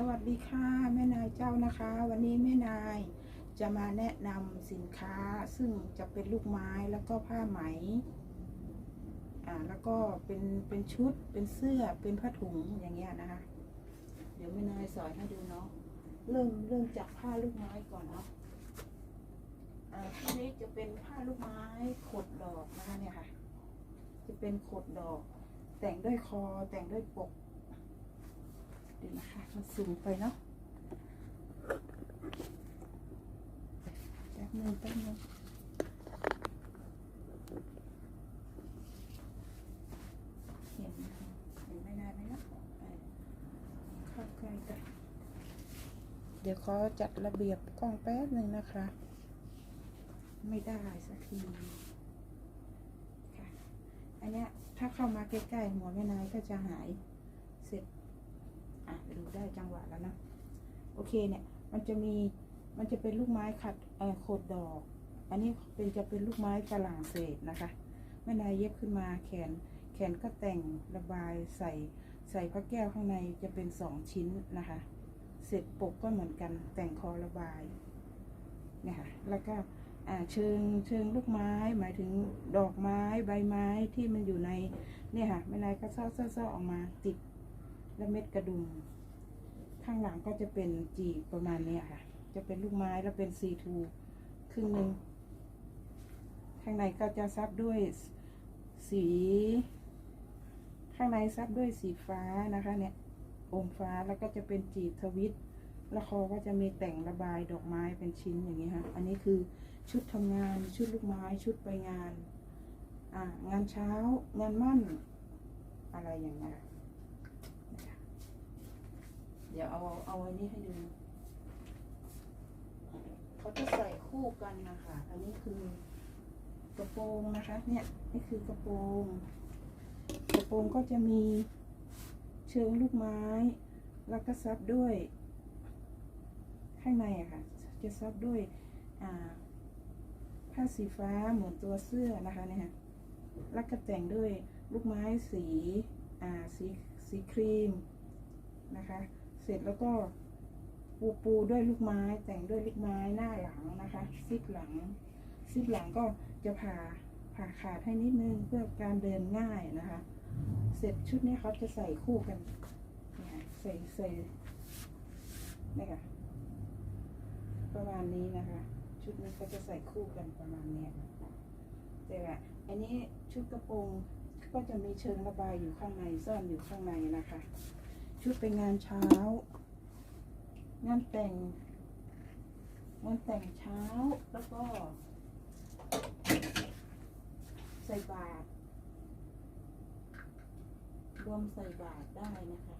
สวัสดีค่ะแม่นายเจ้านะคะ วันนี้แม่นายจะมาแนะนำสินค้าซึ่งจะเป็นลูกไม้แล้วก็ผ้าไหมอ่าแล้วก็เป็นเป็นชุดเป็นเสื้อเป็นผ้าถุงอย่างเงี้ยนะคะ เดี๋ยวแม่นายสอนให้ดูเนาะเริ่มเริ่มจากผ้าลูกไม้ก่อนเนาะอ่าทีนี้จะเป็นผ้าลูกไม้ขดดอกนะคะเนี่ยค่ะ จะเป็นขดดอก แต่งด้วยคอแต่งด้วยปก เดี๋ยวนะคะ มันสูงไปเนาะแป๊บนึงแป๊บนึงเห็นไหมคะเห็นไม่นานไหมนะเออเข้าใกล้กันเดี๋ยวขอจัดระเบียบกล้องแป๊บหนึ่งนะคะ ไม่ได้สักทีค่ะอันเนี้ยถ้าเข้ามาใกล้ๆหัวแม่นายก็จะหายเสร็จ อะดูได้จังหวะแล้วนะ โอเคเนี่ย มันจะมี มันจะเป็นลูกไม้ขัดเอ่อโคดดอก อันนี้เป็นจะเป็นลูกไม้ฝรั่งเศสนะคะแม่นายเย็บขึ้นมาแขน แขนก็แต่งระบายใส่ใส่พระแก้วข้างในจะเป็นสองชิ้นนะคะ เสร็จปกก็เหมือนกันแต่งคอระบายเนี่ยค่ะ แล้วก็เชิงเชิงลูกไม้หมายถึงดอกไม้ใบไม้ที่มันอยู่ในเนี่ยค่ะแม่นายก็ซ่อซ่อซ่อออกมาติด และเม็ดกระดุม ข้างหลังก็จะเป็นจีบประมาณนี้ค่ะ จะเป็นลูกไม้แล้วเป็นซีทูครึ่งหนึ่งข้างในก็จะซับด้วยสี ข้างในซับด้วยสีฟ้านะคะเนี่ยอมฟ้าแล้วก็จะเป็นจีบทวิตแล้วคอก็จะมีแต่งระบายดอกไม้เป็นชิ้นอย่างนี้ค่ะ อันนี้คือชุดทำงาน ชุดลูกไม้ ชุดไปงาน อ่างานเช้า งานมั่น อะไรอย่างเงี้ย เดี๋ยวเอาเอาอันนี้ให้ดู เขาจะใส่คู่กันนะคะ อันนี้คือกระโปรงนะคะ เนี่ยนี่คือกระโปรง กระโปรงก็จะมีเชิงลูกไม้ แล้วก็ซับด้วย ข้างในอะค่ะ จะซับด้วยผ้าสีฟ้าเหมือนตัวเสื้อนะคะเนี่ยค่ะแล้วก็แต่งด้วยลูกไม้สี อ่า สี สีครีมนะคะ สร็จแล้วก็ปูปูด้วยลูกไม้แต่งด้วยลูกไม้หน้าหลังนะคะซิปหลังซิปหลังก็จะผ่าผ่าขาดให้นิดนึงเพื่อการเดินง่ายนะคะ เสร็จชุดนี้เขาจะใส่คู่กันเนี่ยใส่ใส่นี่ค่ะประมาณนี้นะคะ ชุดนี้ก็จะใส่คู่กันประมาณเนี้ยแต่ว่าอันนี้ชุดกระโปรงก็จะมีเชิงระบายอยู่ข้างในซ่อนอยู่ข้างในนะคะ ชุดไปงานเช้า งานแต่ง งานแต่งเช้า แล้วก็ ใส่บาตรรวมใส่บาตรได้นะคะ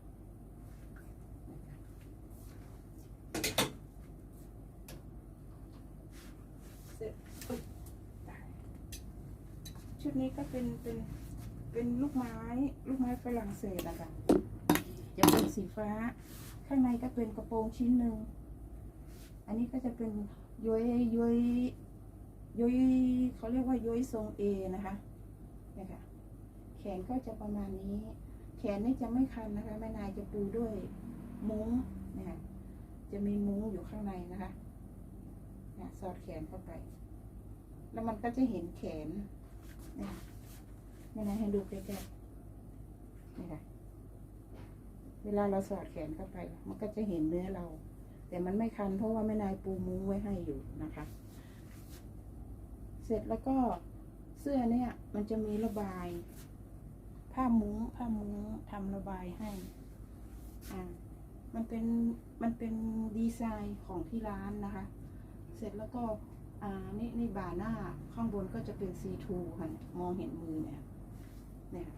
ชุดนี้ก็เป็นเป็นเป็นลูกไม้ ลูกไม้ฝรั่งเศสนะคะ จะเป็นสีฟ้า ข้างในก็เป็นกระโปรงชิ้นหนึ่ง อันนี้ก็จะเป็นย้อยย้อยย้อยเขาเรียกว่าย้อยทรงเอนะคะเนี่ยค่ะ แขนก็จะประมาณนี้ แขนนี่จะไม่คันนะคะแม่นายจะปูด้วยมุ้งเนี่ยค่ะจะมีมุ้งอยู่ข้างในนะคะเนี่ยสอดแขนเข้าไป แล้วมันก็จะเห็นแขนเนี่ยแม่นายให้ดูใกล้ๆนี่ค่ะ เวลาเราสอดแขนเข้าไป มันก็จะเห็นเนื้อเรา แต่มันไม่คันเพราะว่าแม่นายปูมุ้งไว้ให้อยู่นะคะ เสร็จแล้วก็เสื้อเนี่ยมันจะมีระบาย ผ้ามุ้งผ้ามุ้งทำระบายให้อ่ามันเป็นมันเป็นดีไซน์ของที่ร้านนะคะ เสร็จแล้วก็อ่านี่นี่บ่าหน้าข้างบนก็จะเป็นซีทูค่ะมองเห็นมือเนี่ยเนี่ย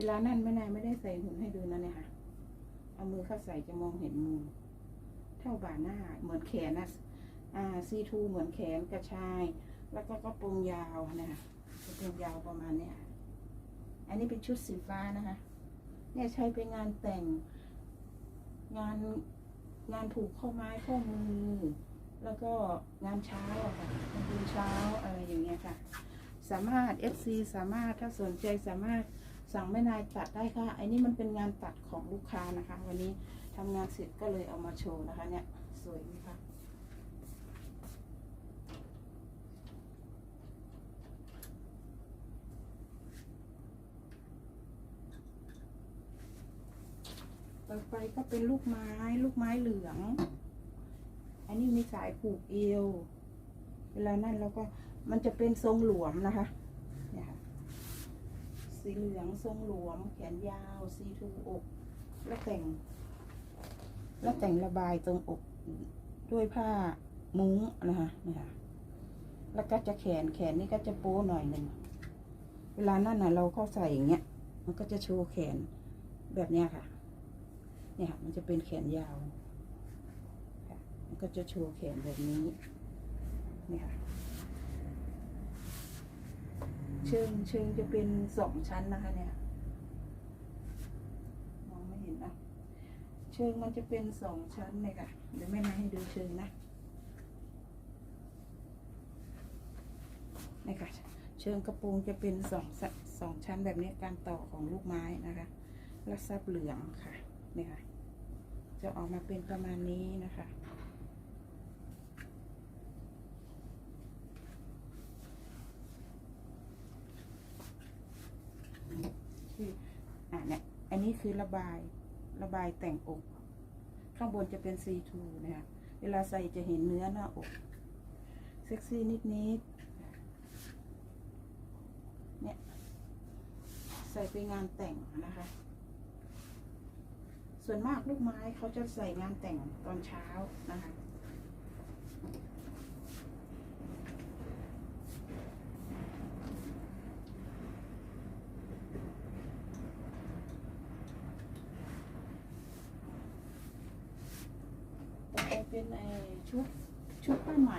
เวลานั่นแม่นายไม่ได้ใส่หุ่นให้ดูนะเนี่ยค่ะ เอามือเข้าใส่จะมองเห็นมือเท่าบ่าหน้าเหมือนแขนนะอ่าซีทูเหมือนแขนกระชาย แล้วก็กระโปรงยาวนะคะกระโปรงยาวประมาณเนี้ยอันนี้เป็นชุดสีฟ้านะคะ เนี่ยใช้เป็นงานแต่ง งานงานผูกข้อไม้ข้อมือ แล้วก็งานเช้าอะค่ะงานเช้าอะไรอย่างเงี้ยค่ะ สามารถ FC สามารถถ้าสนใจสามารถ สั่งแม่นายตัดได้ค่ะไอ้นี่มันเป็นงานตัดของลูกค้านะคะ วันนี้ทำงานเสร็จก็เลยเอามาโชว์นะคะ เนี่ยสวยไหมคะต่อไปก็เป็นลูกไม้ลูกไม้เหลือง อันนี้มีสายผูกเอว เวลานั่นเราก็มันจะเป็นทรงหลวมนะคะ สีเหลืองทรงหลวม แขนยาวซีทูอก แล้วแต่ง แล้วแต่งระบายตรงอกด้วยผ้ามุ้งนะคะเนี่ยค่ะ แล้วก็จะแขนแขนนี่ก็จะโป้หน่อยหนึ่ง เวลานั่นน่ะเราเข้าใส่อย่างเงี้ย มันก็จะโชว์แขนแบบเนี้ยค่ะ เนี่ยค่ะ มันจะเป็นแขนยาว มันก็จะโชว์แขนแบบนี้เนี่ยค่ะ เชิงเชิงจะเป็นสองชั้นนะคะเนี่ยมองไม่เห็นนะเชิงมันจะเป็นสองชั้นเลยค่ะเดี๋ยวแม่นาให้ดูเชิงนะนี่ค่ะเชิงกระโปรงจะเป็นสองสสองชั้นแบบนี้การต่อของลูกไม้นะคะแล้วซับเหลืองค่ะนี่ค่ะจะออกมาเป็นประมาณนี้นะคะ คืออ่าเนี่ย อันนี้คือระบายระบายแต่งอก ข้างบนจะเป็นซีทูนะคะเวลาใส่จะเห็นเนื้อหน้าอก เซ็กซี่นิดนิดๆเนี่ยใส่ไปงานแต่งนะคะ ส่วนมากลูกไม้เขาจะใส่งานแต่งตอนเช้านะคะ ต่อไป เป็นไอชุดชุดผ้าไหม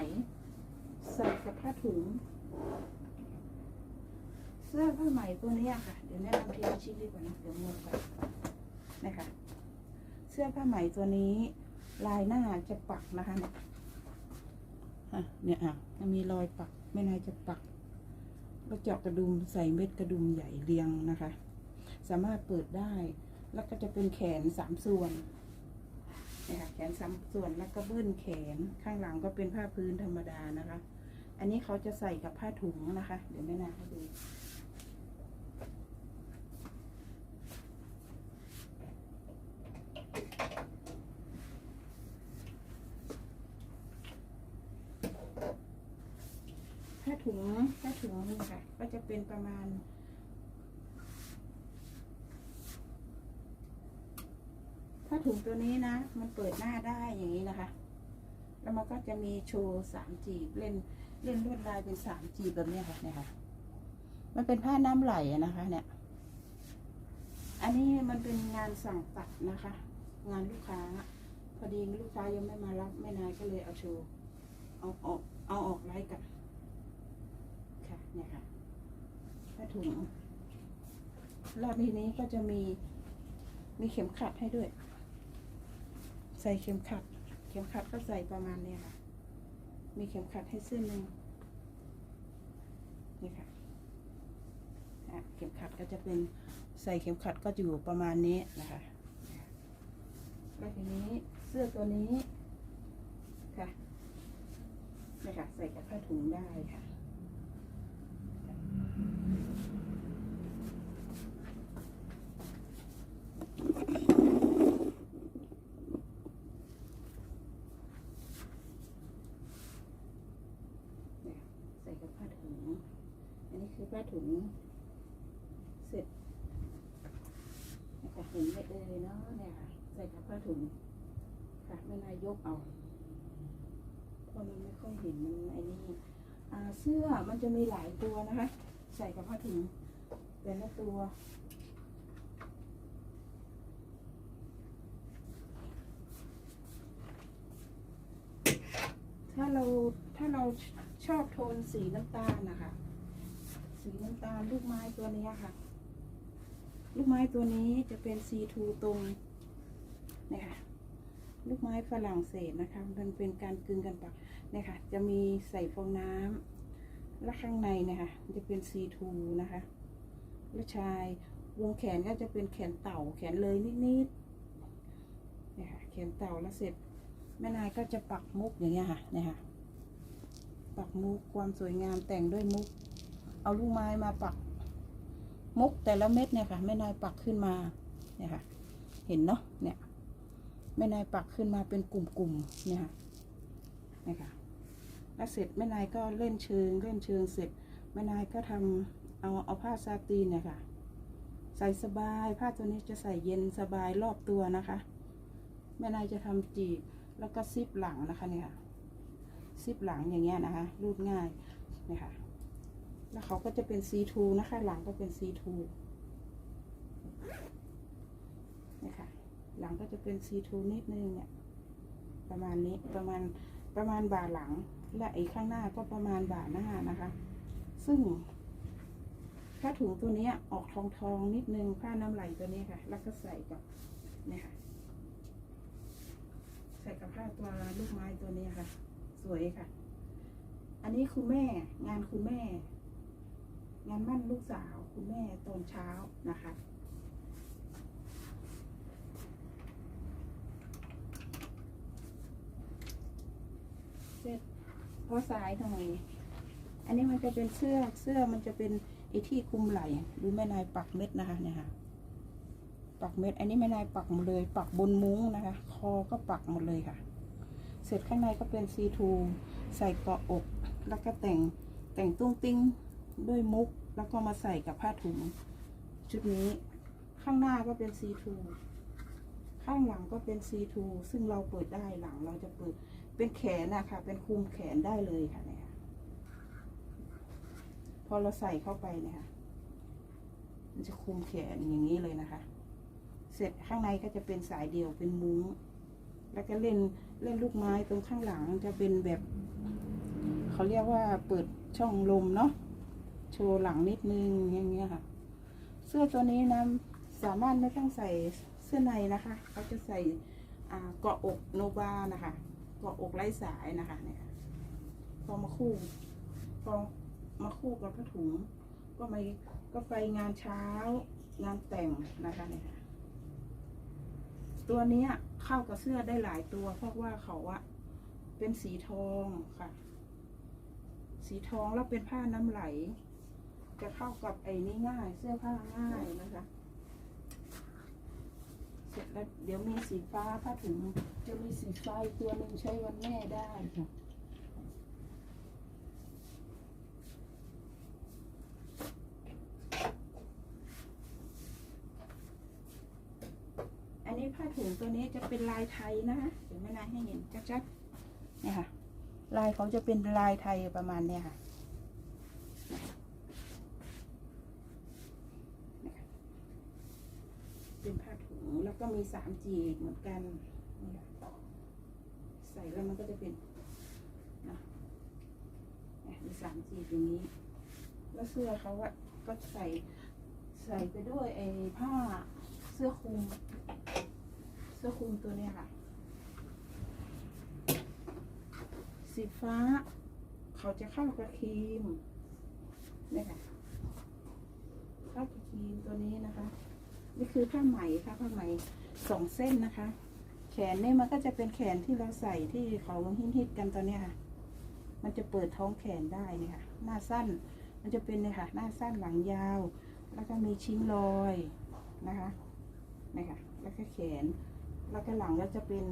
ใส่กับผ้าถุง เสื้อผ้าไหมตัวนี้ค่ะ เดี๋ยวแนะนำทีละชิ้นดีกว่านะเดี๋ยวงงกันนะคะเสื้อผ้าไหมตัวนี้ลายหน้าจะปักนะคะเนี่ยอะเนี่ยอะมีรอยปักไม่นายจะปักแล้วเจาะกระดุมใส่เม็ดกระดุมใหญ่เรียงนะคะ สามารถเปิดได้ แล้วก็จะเป็นแขนสามส่วน นี่ยค่ะแขนสามส่วนแล้วก็เบิ้ลแขนข้างหลังก็เป็นผ้าพื้นธรรมดานะคะ อันนี้เขาจะใส่กับผ้าถุงนะคะ เดี๋ยวแม่นาให้ดูผ้าถุงผ้าถุงนี่ค่ะ ก็จะเป็นประมาณ ผ้า ถุงตัวนี้นะ มันเปิดหน้าได้อย่างนี้นะคะ แล้วมันก็จะมีโชว์สามจีบเล่นเล่นลวดลายเป็นสามจีบแบบนี้ค่ะเนี่ยค่ะ มันเป็นผ้าน้ำไหลนะคะ เนี่ย อันนี้มันเป็นงานสั่งตัดนะคะ งานลูกค้า พอดีลูกค้ายังไม่มารับแม่นายก็เลยเอาโชว์เอาออกเอาออกไลฟ์กันค่ะเนี่ยค่ะผ้าถุงรอบนี้ก็จะมีมีเข็มขัดให้ด้วย ใส่เข็มขัด เข็มขัดก็ใส่ประมาณนี้ค่ะ มีเข็มขัดให้เส้นหนึ่งนี่ค่ะอะเข็มขัดก็จะเป็นใส่เข็มขัดก็อยู่ประมาณนี้นะคะแล้วทีนี้เสื้อตัวนี้ค่ะนี่ค่ะใส่กับผ้าถุงได้ค่ะ เนี่ยใส่กับผ้าถุง อันนี้คือผ้าถุง เสร็จนะคะเห็นไม่เอ่ยเนาะเนี่ยค่ะ ใส่กับผ้าถุง ค่ะไม่นายยกเอาเพราะมันไม่ค่อยเห็นมันไอ้นี่อ่า เสื้อมันจะมีหลายตัวนะคะ ใส่กับผ้าถุงแต่ละตัว ถ้าเราถ้าเราชอบโทนสีน้ำตาลนะคะ สีน้ำตาลลูกไม้ตัวนี้ค่ะ ลูกไม้ตัวนี้จะเป็นซีทูตรงเนี่ยค่ะลูกไม้ฝรั่งเศสนะคะ มันเป็นการกึ่งกันปักเนี่ยค่ะ จะมีใส่ฟองน้ำ และข้างในเนี่ยค่ะมันจะเป็นซีทูนะคะ แล้วชายวงแขนก็จะเป็นแขนเต่าแขนเลยนิดๆเนี่ยค่ะแขนเต่าแล้วเสร็จแม่นายก็จะปักมุกอย่างเงี้ยค่ะเนี่ยค่ะปักมุกความสวยงามแต่งด้วยมุก เอาลูกไม้มาปักมุกแต่ละเม็ดเนี่ยค่ะแม่นายปักขึ้นมาเนี่ยค่ะ เห็นเนาะเนี่ยแม่นายปักขึ้นมาเป็นกลุ่มๆเนี่ยค่ะเนี่ยค่ะ แล้วเสร็จแม่นายก็เล่นเชิงเล่นเชิงเสร็จแม่นายก็ทำเอาเอาผ้าซาตีนเนี่ยค่ะ ใส่สบายผ้าตัวนี้จะใส่เย็นสบายรอบตัวนะคะ แม่นายจะทำจีบแล้วก็ซิปหลังนะคะเนี่ยค่ะซิปหลังอย่างเงี้ยนะคะรูดง่ายเนี่ยค่ะ แล้วเขาก็จะเป็น C2 นะคะ หลังก็เป็น C2 เนี่ยค่ะ หลังก็จะเป็น C2 นิดนึงเนี่ยประมาณนี้ประมาณประมาณบ่าหลัง และอีกข้างหน้าก็ประมาณบ่าหน้านะคะ ซึ่งผ้าถุงตัวนี้ออกทองทองนิดนึงผ้าน้ำไหลตัวนี้ค่ะ แล้วก็ใส่กับเนี่ยค่ะใส่กับผ้าตัวลูกไม้ตัวนี้ค่ะ สวยค่ะ อันนี้คุณแม่งานคุณแม่ งานมั่นลูกสาวคุณแม่ตอนเช้านะคะ เสร็จ พอสายทำไมอันนี้มันจะเป็นเสื้อเสื้อมันจะเป็นไอที่คุมไหล่หรือแม่นายปักเม็ดนะคะเนี่ยค่ะปักเม็ด อันนี้แม่นายปักหมดเลย ปักบนมุ้งนะคะ คอก็ปักหมดเลยค่ะ เสร็จข้างในก็เป็นซีทูใส่เกาะอก แล้วก็แต่งแต่งตุ้งติ้งด้วยมุก แล้วก็มาใส่กับผ้าถุง ชุดนี้ข้างหน้าก็เป็นซีทูข้างหลังก็เป็นซีทูซึ่งเราเปิดได้หลังเราจะเปิด เป็นแขนนะคะเป็นคุมแขนได้เลยค่ะเนี่ยพอเราใส่เข้าไปเนี่ยค่ะมันจะคุมแขนอย่างนี้เลยนะคะ เสร็จข้างในก็จะเป็นสายเดี่ยวเป็นมุ้ง แล้วก็เล่นเล่นลูกไม้ตรงข้างหลังจะเป็นแบบ เขาเรียกว่าเปิดช่องลมเนาะโชว์หลังนิดนึงอย่างเงี้ยค่ะ เสื้อตัวนี้นะสามารถไม่ต้องใส่เสื้อในนะคะเขาจะใส่เกาะอกโนบานะคะ กาะอกไร้สายนะคะเนี่ยพอมาคู่พอมาคู่กับผ้าถุง ก็ไม่ก็ไปงานเช้างานแต่งนะคะเนี่ยตัวนี้เข้ากับเสื้อได้หลายตัว เพราะว่าเขาอะเป็นสีทองค่ะ สีทองแล้วเป็นผ้าน้ำไหล จะเข้ากับไอ้นี่ง่าย เสื้อผ้าง่ายนะคะ เสร็จแล้วเดี๋ยวมีสีฟ้าผ้าถุงจะมีสีฟ้าอีกตัวหนึ่งใช้วันแม่ได้ค่ะอันนี้ผ้าถุงตัวนี้จะเป็นลายไทยนะคะเดี๋ยวแม่นายให้เห็นชัดๆเนี่ยค่ะ ลายเขาจะเป็นลายไทยประมาณเนี้ยค่ะ เป็นผ้าถุงแล้วก็มีสามจีบเหมือนกันนี่ใส่แล้วมันก็จะเป็นนะมีสามจีบอย่างนี้ แล้วเสื้อเขาอะก็ใส่ใส่ไปด้วยไอ้ผ้าเสื้อคลุม เสื้อคลุมตัวเนี้ยค่ะ สีฟ้า เขาจะเข้ากับครีมนี่ค่ะเข้ากับครีมตัวนี้นะคะ นี่คือผ้าไหมค่ะผ้าไหมสองเส้นนะคะ แขนเนี่ยมันก็จะเป็นแขนที่เราใส่ที่เขาฮิตๆกันตอนเนี้ค่ะ มันจะเปิดท้องแขนได้นี่ค่ะ หน้าสั้น มันจะเป็นเนี่ยค่ะ หน้าสั้นหลังยาว แล้วก็มีชิ้นรอยนะคะนี่ค่ะ แล้วก็แขน แล้วก็หลังก็จะเป็น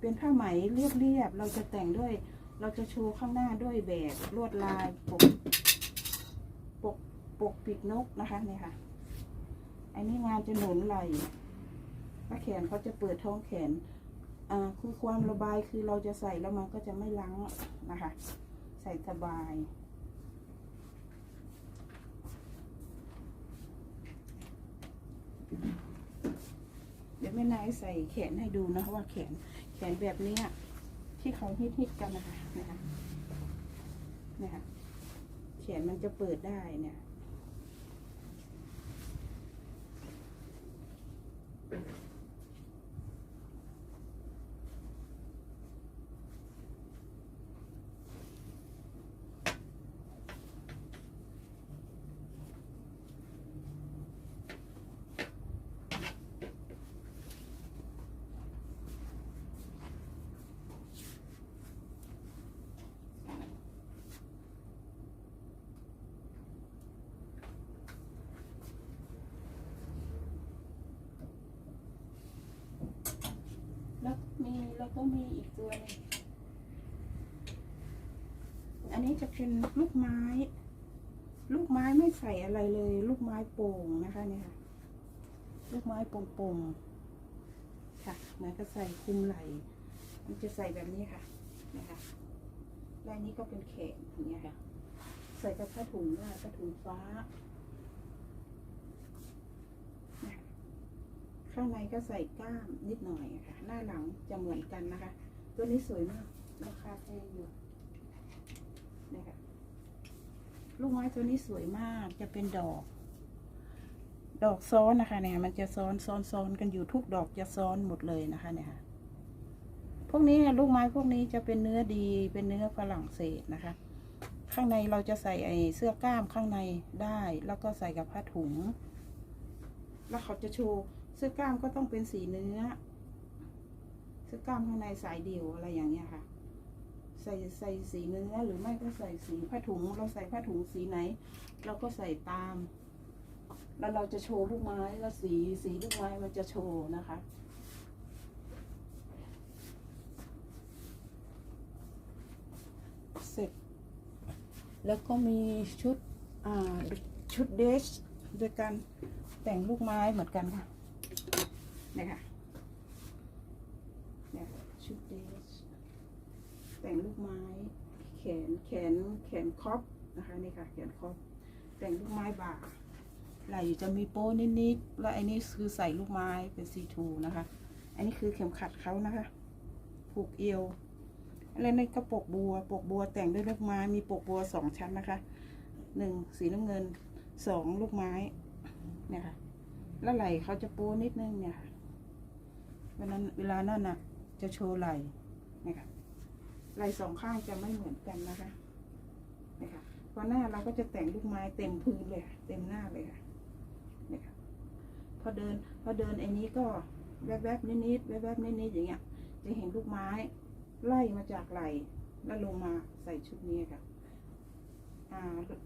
เป็นผ้าไหมเรียบๆ เราจะแต่งด้วย เราจะโชว์ข้างหน้าด้วยแบบลวดลายปกปกปกปีกนกนะคะนี่ค่ะ อันนี้งานจะหนุนไหล่แล้วแขนเขาจะเปิดท้องแขน อ่า คือความระบายคือเราจะใส่แล้วมันก็จะไม่ล้างนะคะ ใส่สบายเดี๋ยวแม่นายใส่แขนให้ดูนะว่าแขนแขนแบบนี้ที่เขาฮิตๆกันนะคะนะคะเนี่ยแขนมันจะเปิดได้เนี่ย Thank you. แล้วก็มีอีกตัวหนึงอันนี้จะเป็นลูกไม้ ลูกไม้ไม่ใส่อะไรเลย ลูกไม้โป่งนะคะเนี่ยค่ะ ลูกไม้โป่งๆค่ะเหมือนกับใส่คุมไหลมันจะใส่แบบนี้ค่ะนะคะลายนี้ก็เป็นแขนอย่างเงี้ยค่ะ ใส่กับผ้าถุงว่าผ้าถุงฟ้านะคะ ข้างในก็ใส่กล้ามนิดหน่อยค่ะ หน้าหลังจะเหมือนกันนะคะ ตัวนี้สวยมากราคาแพงอยู่นะคะลูกไม้ตัวนี้สวยมากจะเป็นดอก ดอกซ้อนนะคะเนี่ยมันจะซ้อนซ้อนซ้อนกันอยู่ทุกดอกจะซ้อนหมดเลยนะคะเนี่ยค่ะพวกนี้ลูกไม้พวกนี้จะเป็นเนื้อดีเป็นเนื้อฝรั่งเศสนะคะ ข้างในเราจะใส่ไอเสื้อกล้ามข้างในได้ แล้วก็ใส่กับผ้าถุง แล้วเขาจะโชว์ เสื้อกล้ามก็ต้องเป็นสีเนื้อ เสื้อกล้ามข้างในสายเดี่ยวอะไรอย่างเงี้ยค่ะ ใส่ใส่สีเนื้อหรือไม่ก็ใส่สีผ้าถุง เราใส่ผ้าถุงสีไหน เราก็ใส่ตาม แล้วเราจะโชว์ลูกไม้แล้วสีสีลูกไม้มันจะโชว์นะคะเสร็จแล้วก็มีชุดอ่าชุดเดชด้วยกันแต่งลูกไม้เหมือนกันค่ะ นี่ค่ะเนี่ยชุดเดชแต่งลูกไม้ แขนแขนแขนครอปนะคะนี่ค่ะ แขนครอปแต่งลูกไม้บ่าไหล่จะมีโป้นิดๆแล้วอันนี้คือใส่ลูกไม้เป็นซีทูนะคะ อันนี้คือเข็มขัดเขานะคะ ผูกเอวแล้วในกระปกบัว ปกบัวแต่งด้วยลูกไม้ มีปกบัวสองชั้นนะคะหนึ่งสีน้ำเงินสองลูกไม้เนี่ยค่ะแล้วไหล่เขาจะโป้นิดนึงเนี่ยค่ะ เวลาเวลานั่นน่ะ จะโชว์ไหล่นี่ยค่ะไหล่สองข้างจะไม่เหมือนกันนะคะนี่ยค่ะพอหน้าเราก็จะแต่งลูกไม้เต็มพื้นเลยเต็มหน้าเลยค่ะนี่ยค่ะพอเดินพอเดินไอ้นี้ก็แวบๆนิดๆแวบๆนิดๆอย่างเงี้ย จะเห็นลูกไม้ไล่มาจากไหลแล้วลงมาใส่ชุดนี้ค่ะอ่า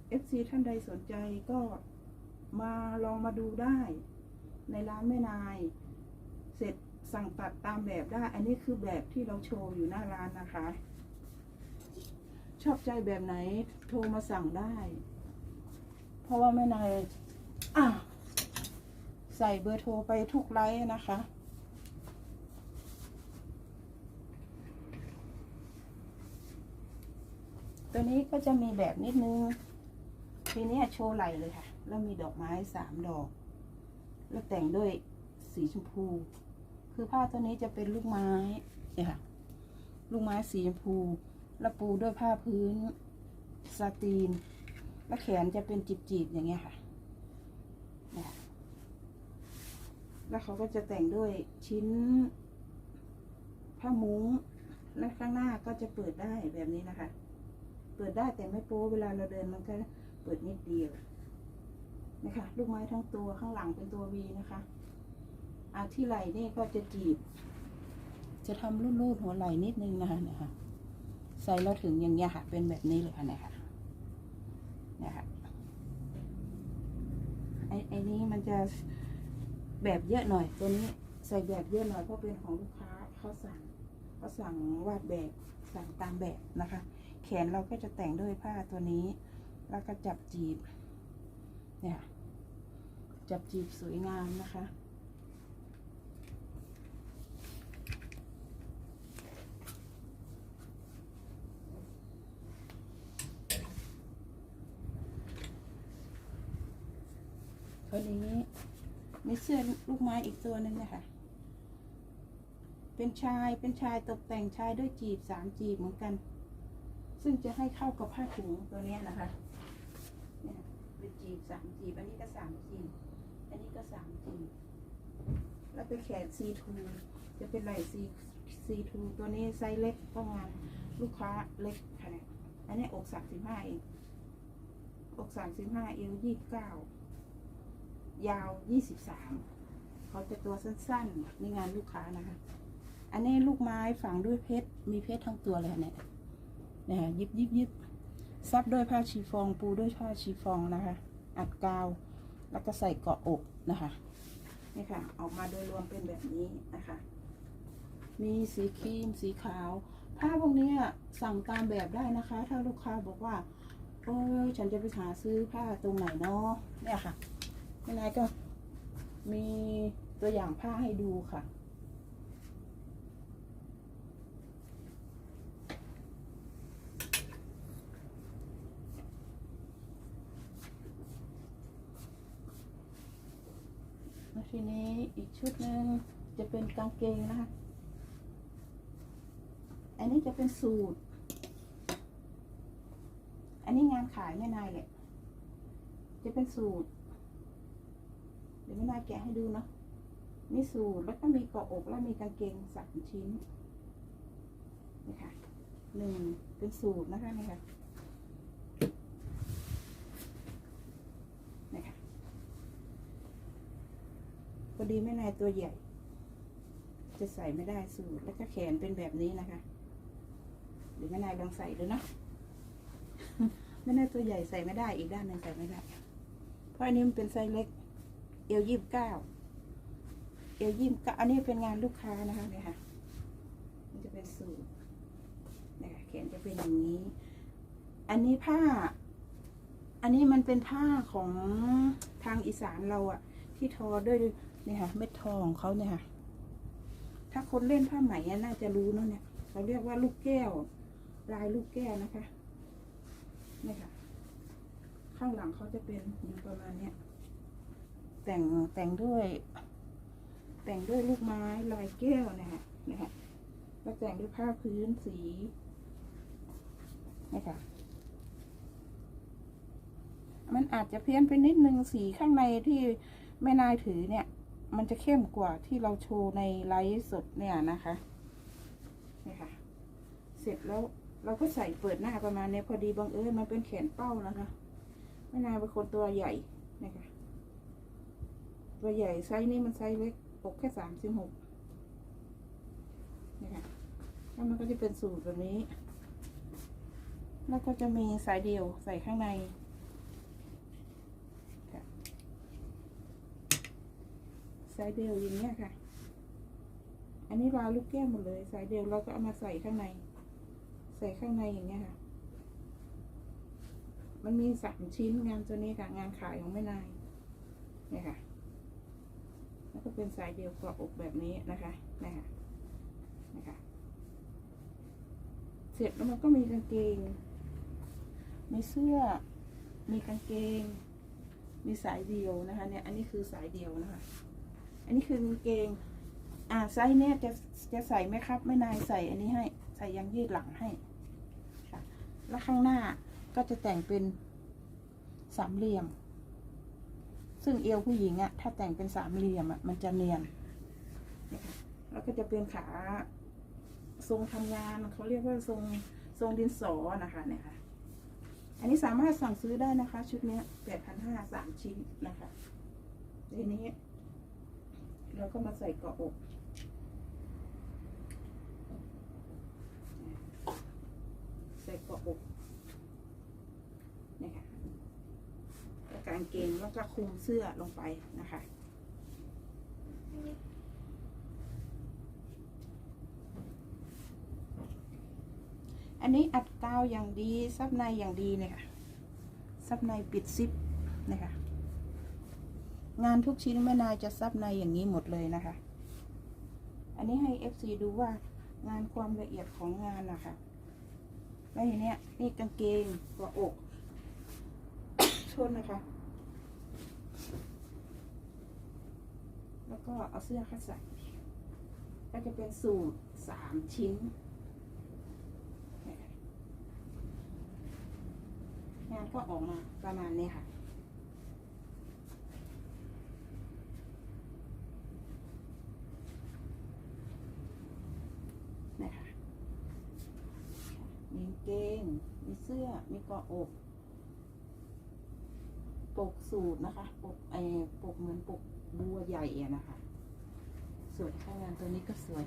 เอฟซีท่านใดสนใจก็มาลองมาดูได้ ในร้านแม่นาย เสร็จ สั่งตัดตามแบบได้ อันนี้คือแบบที่เราโชว์อยู่หน้าร้านนะคะ ชอบใจแบบไหนโทรมาสั่งได้ เพราะว่าแม่นายอะใส่เบอร์โทรไปทุกไลน์นะคะ ตัวนี้ก็จะมีแบบนิดนึง ทีนี้โชว์ไหลเลยค่ะ แล้วมีดอกไม้สามดอก แล้วแต่งด้วยสีชมพู คือผ้าตัวนี้จะเป็นลูกไม้เนี่ยค่ะ ลูกไม้สีชมพู แล้วปูด้วยผ้าพื้นซาตีน แล้วแขนจะเป็นจีบๆอย่างเงี้ยค่ะเนี่ยค่ะ แล้วเขาก็จะแต่งด้วยชิ้น ผ้ามุ้ง และข้างหน้าก็จะเปิดได้แบบนี้นะคะ เปิดได้แต่ไม่โป๊เวลาเราเดินมันก็เปิดนิดเดียวนะคะ ลูกไม้ทั้งตัวข้างหลังเป็นตัววีนะคะ อาที่ไหล่นี่ก็จะจีบ จะทำรูดๆหัวไหล่นิดนึงนะคะเนี่ยค่ะ ใส่แล้วถึงอย่างเงี้ยค่ะ เป็นแบบนี้เลยค่ะเนี่ยค่ะเนี่ยค่ะไอ้ไอ้นี้มันจะแบบเยอะหน่อย ตัวนี้ใส่แบบเยอะหน่อยเพราะเป็นของลูกค้าเขาสั่งเขาสั่งวาดแบบสั่งตามแบบนะคะ แขนเราก็จะแต่งด้วยผ้าตัวนี้ แล้วก็จับจีบ เนี่ย จับจีบสวยงามนะคะ นี้ มีเสื้อลูกไม้อีกตัวหนึ่งนะคะ เป็นชายเป็นชายตกแต่งชายด้วยจีบสามจีบเหมือนกัน ซึ่งจะให้เข้ากับผ้าถุงตัวนี้นะคะเนี่ยเป็นจีบสามจีบ อันนี้ก็สามจีบ อันนี้ก็สามจีบ แล้วไปแขนซีทูจะเป็นไหล่ซีซีทูตัวนี้ไซส์เล็กก็งานลูกค้าเล็กค่ะ อันนี้อกสามสิบห้าเองอกสามสิบห้าเอวยี่สิบเก้า ยาวยี่สิบสามเขาจะตัวสั้นๆ ในงานลูกค้านะคะ อันนี้ลูกไม้ฝังด้วยเพชร มีเพชรทั้งตัวเลยเนี่ยนี่ยยิบยิบยิบซับด้วยผ้าชีฟอง ปูด้วยผ้าชีฟองนะคะ อัดกาว แล้วก็ใส่เกาะอกนะคะ นี่ค่ะ ออกมาโดยรวมเป็นแบบนี้นะคะ มีสีครีม สีขาว ผ้าพวกนี้สั่งตามแบบได้นะคะ ถ้าลูกค้าบอกว่าเออฉันจะไปหาซื้อผ้าตรงไหนเนาะเนี่ยค่ะ แม่นายก็มีตัวอย่างผ้าให้ดูค่ะแล้วทีนี้อีกชุดหนึ่งจะเป็นกางเกงนะคะ อันนี้จะเป็นสูตร อันนี้งานขายแม่นายแหละ จะเป็นสูตร ดี๋ยวแม่นายแกะให้ดูเนาะมีสูตรแล้วก็มีเกาะอกแล้วมีกางเกงสามชิ้นนี่ค่ะหนึ่งเป็นสูตรนะคะนี่ค่ะนี่ค่ะพอดีแม่นายตัวใหญ่ จะใส่ไม่ได้สูทแล้วก็แขนเป็นแบบนี้นะคะเดี๋ยวแม่นายลองใส่ดูเนาะแม่นายตัวใหญ่ใส่ไม่ได้อีกด้านหนึ่งใส่ไม่ได้เพราะอันนี้มันเป็นไซส์เล็ก เอวยี่สิบเก้าเอวยี่สิบเก้าอันนี้เป็นงานลูกค้านะคะเนี่ยค่ะมันจะเป็นสูทเนี่ยค่ะแขนจะเป็นอย่างนี้ อันนี้ผ้า อันนี้มันเป็นผ้าของทางอีสานเราอะที่ทอด้วยเนี่ยค่ะเม็ดทอของเขาเนี่ยค่ะถ้าคนเล่นผ้าไหมอะน่าจะรู้เนาะเนี่ยเขาเรียกว่าลูกแก้ว ลายลูกแก้วนะคะเนี่ยค่ะ ข้างหลังเขาจะเป็นอยู่ประมาณเนี้ย แต่งแต่งด้วย แต่งด้วยลูกไม้ลายแก้วนะคะเนี่ยค่ะแล้วแต่งด้วยผ้าพื้นสีเนี่ยค่ะมันอาจจะเพี้ยนไปนิดนึงสีข้างในที่แม่นายถือเนี่ย มันจะเข้มกว่าที่เราโชว์ในไลฟ์สดเนี่ยนะคะนี่ค่ะ เสร็จแล้วเราก็ใส่เปิดหน้าประมาณเนี้ยพอดีบังเอิญมันเป็นแขนเป้านะคะแม่นายเป็นคนตัวใหญ่นะคะ ตัวใหญ่ไซส์นี้มันไซส์เล็กอกแค่สามสิบหกนี่ค่ะแล้วมันก็จะเป็นสูตรแบบนี้ แล้วก็จะมีสายเดียวใส่ข้างในสายเดียวอย่างเงี้ยค่ะ อันนี้ราลูกแก้วหมดเลย สายเดียวเราก็เอามาใส่ข้างใน ใส่ข้างในอย่างเงี้ยค่ะ มันมีสามชิ้นงานตัวนี้ค่ะ งานขายของแม่นายเนี่ยค่ะ แล้วก็เป็นสายเดียวกรอบอกแบบนี้นะคะนี่ค่ะนะคะ เสร็จแล้วมันก็มีกางเกง มีเสื้อ มีกางเกง มีสายเดียวนะคะเนี่ย อันนี้คือสายเดียวนะคะ อันนี้คือกางเกง อ่าไซส์เนี่ยจะจะใส่ไหมครับไม่นายใส่อันนี้ให้ ใส่ยางยืดหลังให้ค่ะ แล้วข้างหน้าก็จะแต่งเป็นสามเหลี่ยม ซึ่งเอวผู้หญิงอะถ้าแต่งเป็นสามเหลี่ยมอะมันจะเนียน แล้วก็จะเป็นขาทรงทำงานเขาเรียกว่าทรงทรงดินสอนะคะเนี่ยค่ะ อันนี้สามารถสั่งซื้อได้นะคะ ชุดนี้แปดพันห้าสามชิ้นนะคะทีนี้ เราก็มาใส่เกาะอกใส่เกาะอกเนี่ยค่ะแล้ว กางเกงแล้วก็คลุมเสื้อลงไปนะคะ อันนี้อัดกาวอย่างดีซับในอย่างดีเนี่ยค่ะซับในปิดซิปนะคะงานทุกชิ้นแม่นายจะซับในอย่างนี้หมดเลยนะคะ อันนี้ให้ FC ดูว่างานความละเอียดของงานนะคะ แล้วทีเนี้ยนี่กางเกงกับอก ชนนะคะ แล้วก็เอาเสื้อเข้าใส่ก็จะเป็นสูตรสามชิ้นงานก็ออกมาประมาณนี้ค่ะ นะคะ มีเกง มีเสื้อ มีกาะอก ปกสูตรนะคะ ปกไอ้ปกเหมือนปกบัวใหญ่อะนะคะ สวยค่ะงานตัวนี้ก็สวย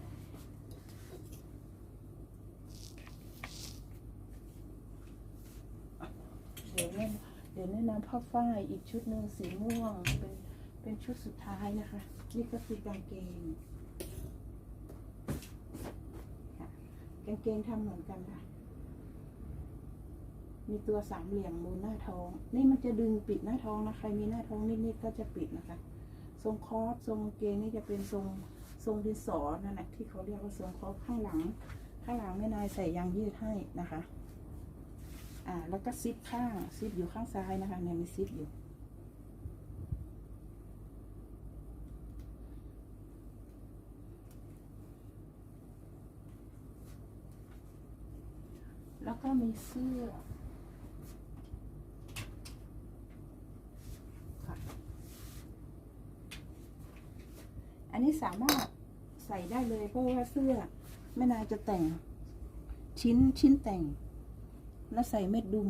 เดี๋ยวแนะเดี๋ยวแนะนำผ้าฝ้ายอีกชุดหนึ่งสีม่วงเป็นเป็นชุดสุดท้ายนะคะ นี่ก็คือกางเกงกางเกงทำเหมือนกันค่ะ มีตัวสามเหลี่ยมบนหน้าท้อง นี่มันจะดึงปิดหน้าท้องนะ ใครมีหน้าท้องนิดๆก็จะปิดนะคะ ทรงคอสทรงเกงนี่จะเป็นทรงทรงดินสอนั่นแหละที่เขาเรียกว่าทรงคอสข้างหลัง ข้างหลังแม่นายใส่ยางยืดให้นะคะ อ่า แล้วก็ซิปข้างซิปอยู่ข้างซ้ายนะคะเนี่ยมีซิปอยู่ แล้วก็มีเสื้อ อันนี้สามารถใส่ได้เลยเพราะว่าเสื้อแม่นายจะแต่งชิ้นชิ้นแต่ง แล้วใส่เม็ดดุม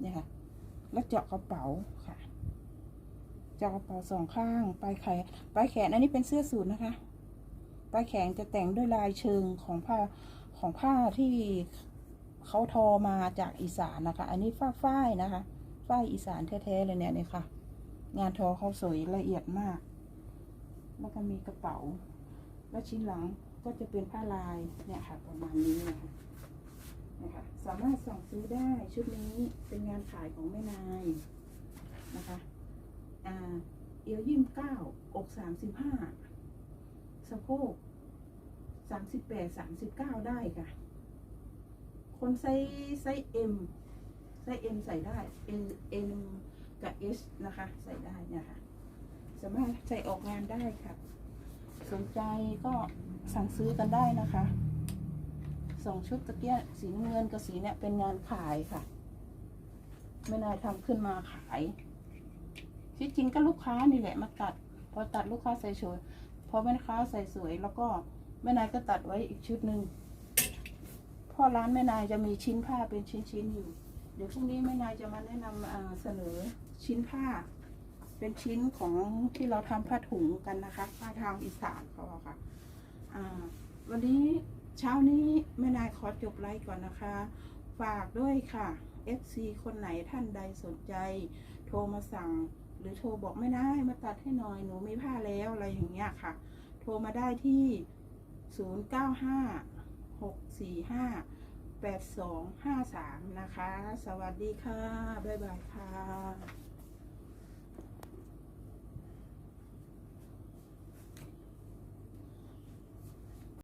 เนี่ยค่ะ แล้วเจาะกระเป๋าค่ะ เจาะกระเป๋าสองข้าง ปลายแขน ปลายแขน อันนี้เป็นเสื้อสูทนะคะ ปลายแขนจะแต่งด้วยลายเชิงของผ้าของผ้าที่เขาทอมาจากอีสานนะคะ อันนี้ฝ้าฝ้ายนะคะ ฝ้ายอีสานแท้ๆเลยเนี่ยเนี่ยค่ะ งานทอเขาสวยละเอียดมาก แล้วก็มีกระเป๋า แล้วชิ้นหลังก็จะเป็นผ้าลายเนี่ยค่ะประมาณนี้นะคะนะคะสามารถสั่งซื้อได้ชุดนี้เป็นงานขายของแม่นายนะคะอ่าเอวยี่สิบเก้าอกสามสิบห้าสะโพกสามสิบแปดสามสิบเก้าได้ค่ะ คนไซส์ไซส์เอ็มไซส์เอ็มใส่ได้เอ็นเอ็นกับเอสนะคะ ใส่ได้เนี่ยค่ะ สามารถใส่ออกงานได้ค่ะ สนใจก็สั่งซื้อกันได้นะคะสองชุดตะเกียบสีน้ำเงินกับสีเนี่ยเป็นงานขายค่ะไม่นายทำขึ้นมาขายที่จริงก็ลูกค้านี่แหละมาตัด พอตัดลูกค้าใส่สวย พอแม่ค้าใส่สวย แล้วก็แม่นายก็ตัดไว้อีกชุดหนึ่งเพ่อร้านแม่นายจะมีชิ้นผ้าเป็นชิ้นๆอยู่ เดี๋ยวพรุ่งนี้แม่นายจะมาแนะนำเสนอชิ้นผ้า เป็นชิ้นของที่เราทำผ้าถุงกันนะคะผ้าทางอีสานเขาอะค่ะอ่าวันนี้เช้านี้แม่นายขอจบไลฟ์ก่อนนะคะ ฝากด้วยค่ะ FC คนไหนท่านใดสนใจ โทรมาสั่ง หรือโทรบอกไม่ได้มาตัดให้หน่อยหนูไม่ผ้าแล้วอะไรอย่างเงี้ยค่ะ โทรมาได้ที่ 095 645 8253 นะคะ สวัสดีค่ะ บ๊ายบายค่ะ